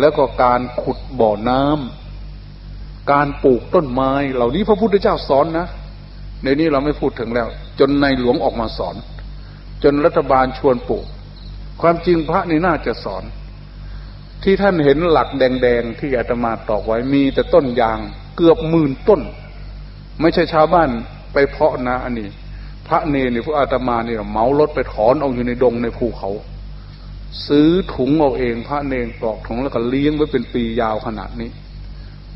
แล้วก็การขุดบ่อน้ำการปลูกต้นไม้ เหล่านี้พระพุทธเจ้าสอนนะในนี้เราไม่พูดถึงแล้ว จนในหลวงออกมาสอน จนรัฐบาลชวนปลูก ความจริงพระนี่น่าจะสอน ที่ท่านเห็นหลักแดงๆที่อาตมาตอกไว้มีแต่ต้นยางเกือบหมื่นต้น ไม่ใช่ชาวบ้านไปเพาะนะอันนี้ พระเนรนี่พวกอาตมาเนี่ยเหมารถไปถอนเอาอยู่ในดงในภูเขา ซื้อถุงเอาเองพระเนรปลอกถุงแล้วก็เลี้ยงไว้เป็นปียาวขนาดนี้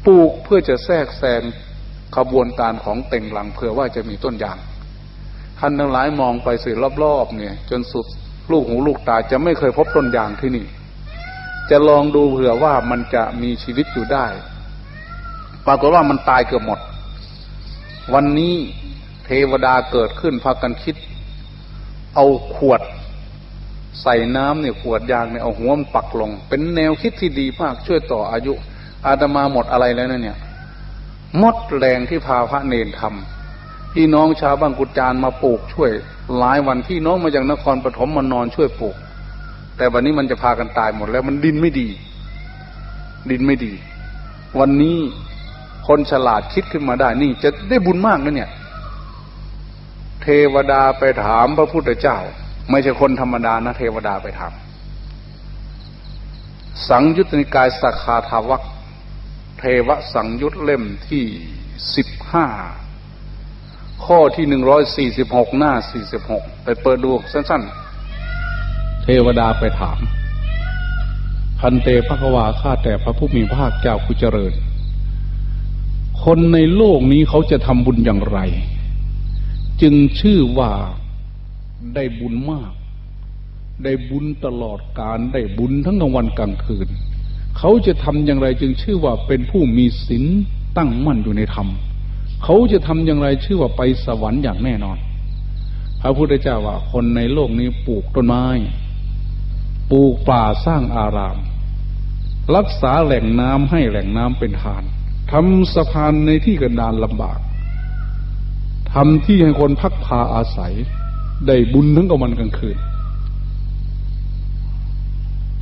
ปลูกเพื่อจะแทรกแซงขบวนการของเต่งหลังเผื่อว่าจะมีต้นยางท่านทั้งหลายมองไปสิรอบๆเนี่ย จนสุดลูกหูลูกตาจะไม่เคยพบต้นยางที่นี่ จะลองดูเผื่อว่ามันจะมีชีวิตอยู่ได้ ปรากฏว่ามันตายเกือบหมด วันนี้เทวดาเกิดขึ้นพากันคิด เอาขวด ใส่น้ำเนี่ยขวดยางเนี่ยเอาหัวมันปักลง เป็นแนวคิดที่ดีมากช่วยต่ออายุ อาตมาหมดอะไรแล้วนะเนี่ยหมดแรงที่พาพระเนรทำพี่น้องชาวบานกุจานมาปลูกช่วย หลายวันพี่น้องมาจากนครปฐมมานอนช่วยปลูก แต่วันนี้มันจะพากันตายหมดแล้วมันดินไม่ดี ดินไม่ดี วันนี้คนฉลาดคิดขึ้นมาได้ นี่จะได้บุญมากนะเนี่ย เทวดาไปถามพระพุทธเจ้า ไม่ใช่คนธรรมดานะเทวดาไปถามสังยุตติกายสักคาทาวักเทวสังยุตเล่มที่สิบห้าข้อที่หนึ่งร้อยสี่สิบหกหน้าสี่สิบหกไปเปิดดูสั้น ๆ เทวดาไปถาม พันเตพระกวาข้าแต่พระผู้มีพระภาคเจ้าผู้เจริญ คนในโลกนี้เขาจะทำบุญอย่างไร จึงชื่อว่า ได้บุญมาก ได้บุญตลอดการได้บุญทั้งกลางวันกลางคืน เขาจะทำอย่างไรจึงชื่อว่าเป็นผู้มีศีลตั้งมั่นอยู่ในธรรม เขาจะทำอย่างไรชื่อว่าไปสวรรค์อย่างแน่นอน พระพุทธเจ้าว่าคนในโลกนี้ปลูกต้นไม้ ปลูกป่าสร้างอาราม รักษาแหล่งน้ำให้แหล่งน้ำเป็นทานทำสะพานในที่กันดารลำบากทำที่ให้คนพักพาอาศัย ได้บุญทั้งกลางวันกลางคืน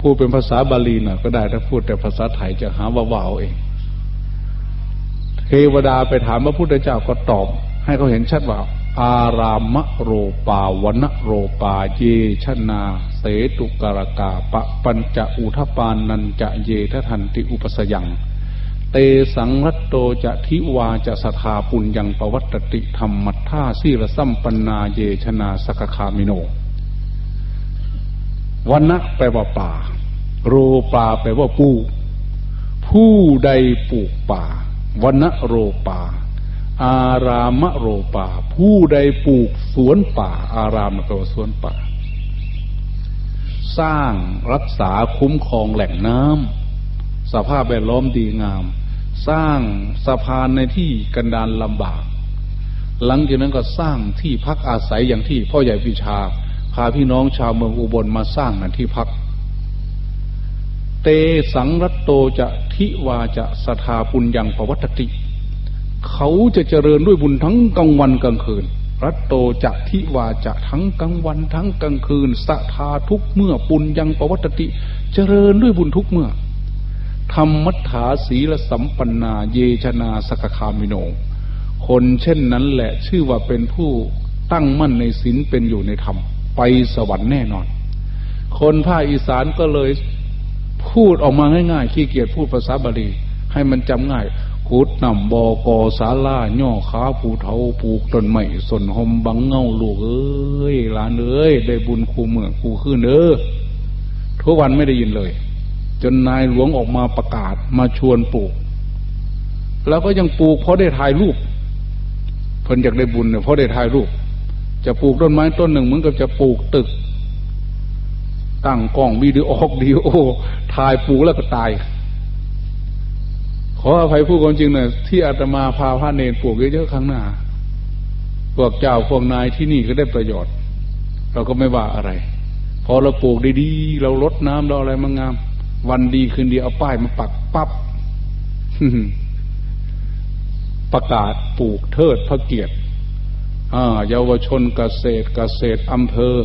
พูดเป็นภาษาบาลีน่ะก็ได้ถ้าพูดแต่ภาษาไทยจะหาว่าว่าวเอง เทวดาไปถามพระพุทธเจ้าก็ตอบ ให้เขาเห็นชัดว่า อารามะโรปาวนะโรปาเยชนา เสตุกรกาปะปัญจะอุทปานนันจะเยททันติอุปสยัง เตสังรัตโตจะทิวาจะสถาปุญยังปวัตติธรรมมัทธาสีระสัมปนาเยชนาสกคามิโนวันนะแปลว่าป่า โรปาแปลว่าปูผู้ใดปลูกป่าวันนะโรปาอารามโรปาผู้ใดปลูกสวนป่า อารามแปลว่าสวนป่า สร้างรักษาคุ้มครองแหล่งน้ำสภาพแวดล้อมดีงาม สร้างสะพานในที่กันดารลำบาก หลังจากนั้นก็สร้างที่พักอาศัยอย่างที่พ่อใหญ่พิชาพาพี่น้องชาวเมืองอุบลมาสร้างนั่นที่พัก เตสังรัตโตจะทิวาจะสถาปุญญังปวัตติ เขาจะเจริญด้วยบุญทั้งกลางวันกลางคืน รัตโตจะทิวาจะทั้งกลางวันทั้งกลางคืนสถาทุกเมื่อปุญญังปวัตติ เจริญด้วยบุญทุกเมื่อ ธรรมัฏฐาศีลสัมปันนา เยชนาสกคามิโน คนเช่นนั้นแหละชื่อว่าเป็นผู้ตั้งมั่นในศีลเป็นอยู่ในธรรม ไปสวรรค์แน่นอน คนภาคอีสานก็เลยพูดออกมาง่ายๆ ขี้เกียจพูดภาษาบาลีให้มันจำง่ายขุดนำบอกอสาลาย่อขาผูเทาปลูกต้นไม้สนหอมบังเงาลูกเอ้ยหลานเอ้ยได้บุญคูเมืองคูขึ้นเด้อทุกวันไม่ได้ยินเลย จนนายหลวงออกมาประกาศมาชวนปลูก แล้วก็ยังปลูกเพราะได้ถ่ายรูปเพิ่นอยากได้บุญเนี่ยเพราะได้ถ่ายรูป จะปลูกต้นไม้ต้นหนึ่งเหมือนกับจะปลูกตึก ตั้งกล้องวิดีโอออดีโอถ่ายปลูกแล้วก็ตาย ขออภัยผู้คนจริงเนี่ยที่อาตมาพาพระเนรปลูกเยอะๆครั้งหน้าพวกเจ้าพวกนายที่นี่ก็ได้ประโยชน์ เราก็ไม่ว่าอะไร พอเราปลูกดีๆ เราลดน้ำเราอะไรมันงาม วันดีคืนดีเอาป้ายมาปักปับ๊บประกาศปลูกเทิดพระเกียรติเยาวชนเกษตรเกษตรอำเภอ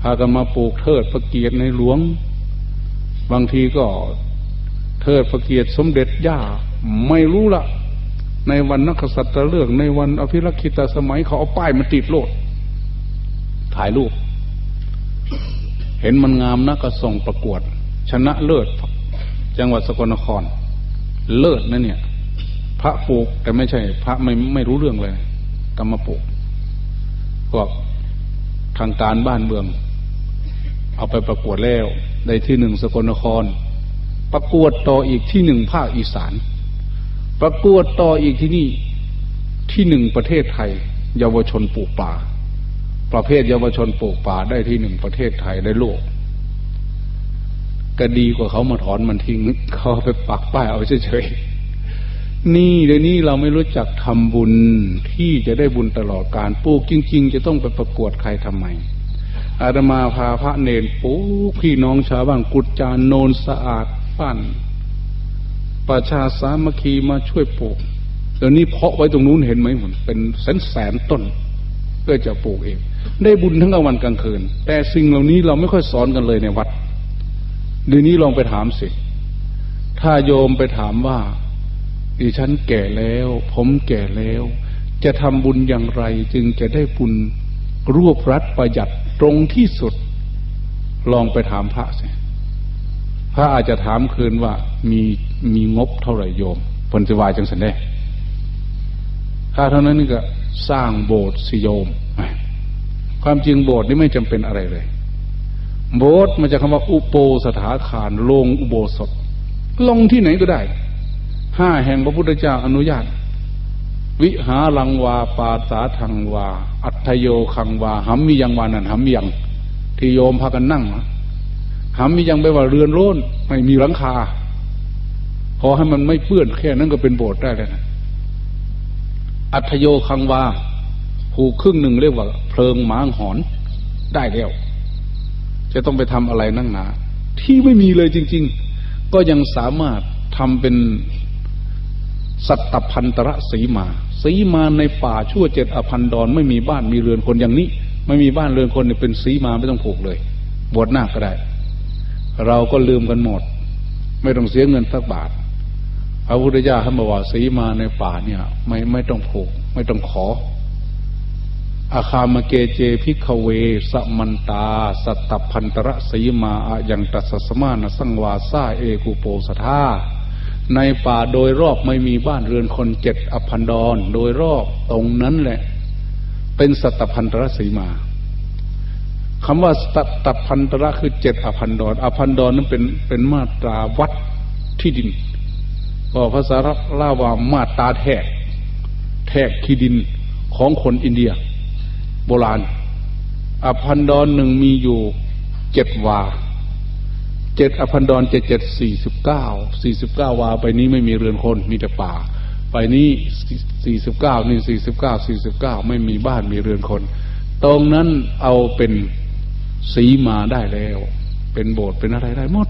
พากันมาปลูกเทิดพระเกียรติในหลวง บางทีก็เทิดพระเกียรติสมเด็จย่า ไม่รู้ละในวันนักษัตริย์เลือกในวันอภิรักษิตสมัยเขาเอาป้ายมาติดโลด ถ่ายรูป เห็นมันงามนะก็ส่งประกวด ชนะเลิศ จังหวัดสกลนคร เลิศนะเนี่ย พระปลูกแต่ไม่ใช่ พระไม่ไม่รู้เรื่องเลยกรรมปลูกพวกทางการบ้านเมือง เอาไปประกวดแล้วได้ที่หนึ่งสกลนคร ประกวดต่ออีกที่หนึ่งภาคอีสาน ประกวดต่ออีกที่นี่ที่หนึ่งประเทศไทย เยาวชนปลูกป่า ประเภทเยาวชนปลูกป่าได้ที่หนึ่งประเทศไทยในโลก ก็ดีกว่าเขามาถอนมันทิ้งเขาไปปักป้ายเอาเฉยๆนี่เดี๋ยวนี้เราไม่รู้จักทำบุญที่จะได้บุญตลอดการปลูกจริง ๆ จะต้องไปประกวดใครทำไมอาตมาพาพระเนนปลูกพี่น้องชาวบ้านกุดจานโนนสะอาดฟันประชาสามัคคีมาช่วยปลูกเดี๋ยวนี้เพาะไว้ตรงนู้นเห็นไหมเหมือนเป็นแสนแสนต้นเพื่อจะปลูกเอง ได้บุญทั้งกลางวันกลางคืน แต่สิ่งเหล่านี้เราไม่ค่อยสอนกันเลยในวัด ดี๋ยวนี้ลองไปถามสิ ถ้าโยมไปถามว่าดิฉันแก่แล้ว ผมแก่แล้ว จะทำบุญอย่างไร จึงจะได้บุญรวบรัดประหยัดตรงที่สุด ลองไปถามพระสิพระอาจจะถามคืนว่ามีมีงบเท่าไหร่โยมผลจะวายจังสันได้ถ้าเท่านั้นนี่ก็สร้างโบสถ์สิโยม ความจริงโบสถ์นี่ไม่จำเป็นอะไรเลย โบสถ์มันจะคำว่าอุโปสถาคารลงอุโบสถ ลงที่ไหนก็ได้ห้าแห่งพระพุทธเจ้าอนุญาต วิหารังวา ปาสาทังวา อัตโยคังวาหัมมียังวานันหัมมียังที่โยมพากันนั่งหัมมียังไปว่าเรือนโล้นไม่มีหลังคาพอให้มันไม่เปื้อนแค่นั้นก็เป็นโบสถ์ได้แล้วนะอัตโยคังวาผูกครึ่งหนึ่งเรียกว่า เพลิงหมางหอนได้แล้ว จะต้องไปทำอะไรนั่งหนา ที่ไม่มีเลยจริง ๆ ก็ยังสามารถทำเป็นสัตตพันตระสีมา สีมาในป่าชั่วเจ็ดอพันดอนไม่มีบ้านมีเรือนคนอย่างนี้ ไม่มีบ้านเรือนคนเนี่ยเป็นสีมาไม่ต้องผูกเลย บวชหน้าก็ได้ เราก็ลืมกันหมด ไม่ต้องเสียเงินสักบาทพระพุทธเจ้าท่านบอกว่าสีมาในป่าเนี่ย ไม่ไม่ต้องผูก ไม่ต้องขอ อาคามเกเจพิกเว สมันตา สัตตพันตระสีมาอะยังตัสสมานสังวาซาเอกุโปสธาในป่าโดยรอบไม่มีบ้านเรือนคนเจ็ดอพันดอนโดยรอบตรงนั้นแหละ เป็นสัตพันตระสีมาคำว่าสัตพันตระคือเจ็ดอพันดอนอพันดอนนั้นเป็นเป็นมาตราวัดที่ดินบอกภาษาลาว่ามาตราแทกแทกที่ดินของคนอินเดีย โบราณ อพันดอนหนึ่งมีอยู่เจ็ดวาเจ็ดอพันดอนเจ็ดเจ็ดสี่สิบเก้าสี่สิบเก้าวาไปนี้ไม่มีเรือนคนมีแต่ป่า ไปนี้สี่สิบเก้านี่สี่สิบเก้าสี่สิบเก้าไม่มีบ้านมีเรือนคน ตรงนั้นเอาเป็นสีมาได้แล้ว เป็นโบสถ์เป็นอะไรได้หมด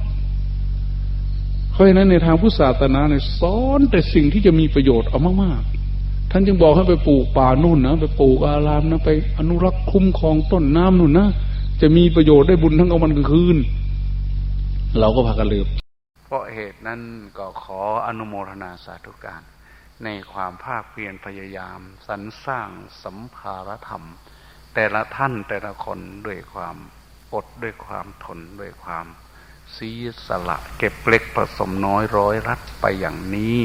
เพราะฉะนั้นในทางพุทธศาสนาเนี่ยสอนแต่สิ่งที่จะมีประโยชน์เอามากๆ ท่านจึงบอกให้ไปปลูกป่านู่นนะไปปลูกอารามนะไปอนุรักษ์คุ้มครองต้นน้ำนู่นนะจะมีประโยชน์ได้บุญทั้งกลางวันกลางคืน เราก็พากันลืมเพราะเหตุนั้นก็ขออนุโมทนาสาธุการ ในความภาคเพียรพยายามสรรสร้างสัมภารธรรม แต่ละท่านแต่ละคนด้วยความอดด้วยความทนด้วยความ ซีสละเก็บเล็กผสมน้อยร้อยรัดไปอย่างนี้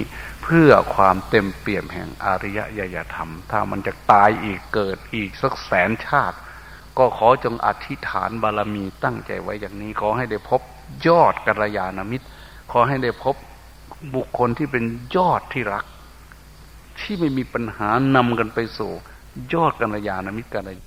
เพื่อความเต็มเปี่ยมแห่งอริยยธรรม ถ้ามันจะตายอีกเกิดอีกสักแสนชาติ ก็ขอจงอธิษฐานบารมีตั้งใจไว้อย่างนี้ ขอให้ได้พบยอดกัลยาณมิตร ขอให้ได้พบบุคคลที่เป็นยอดที่รัก ที่ไม่มีปัญหานำกันไปสู่ ยอดกัลยาณมิตรกันเลย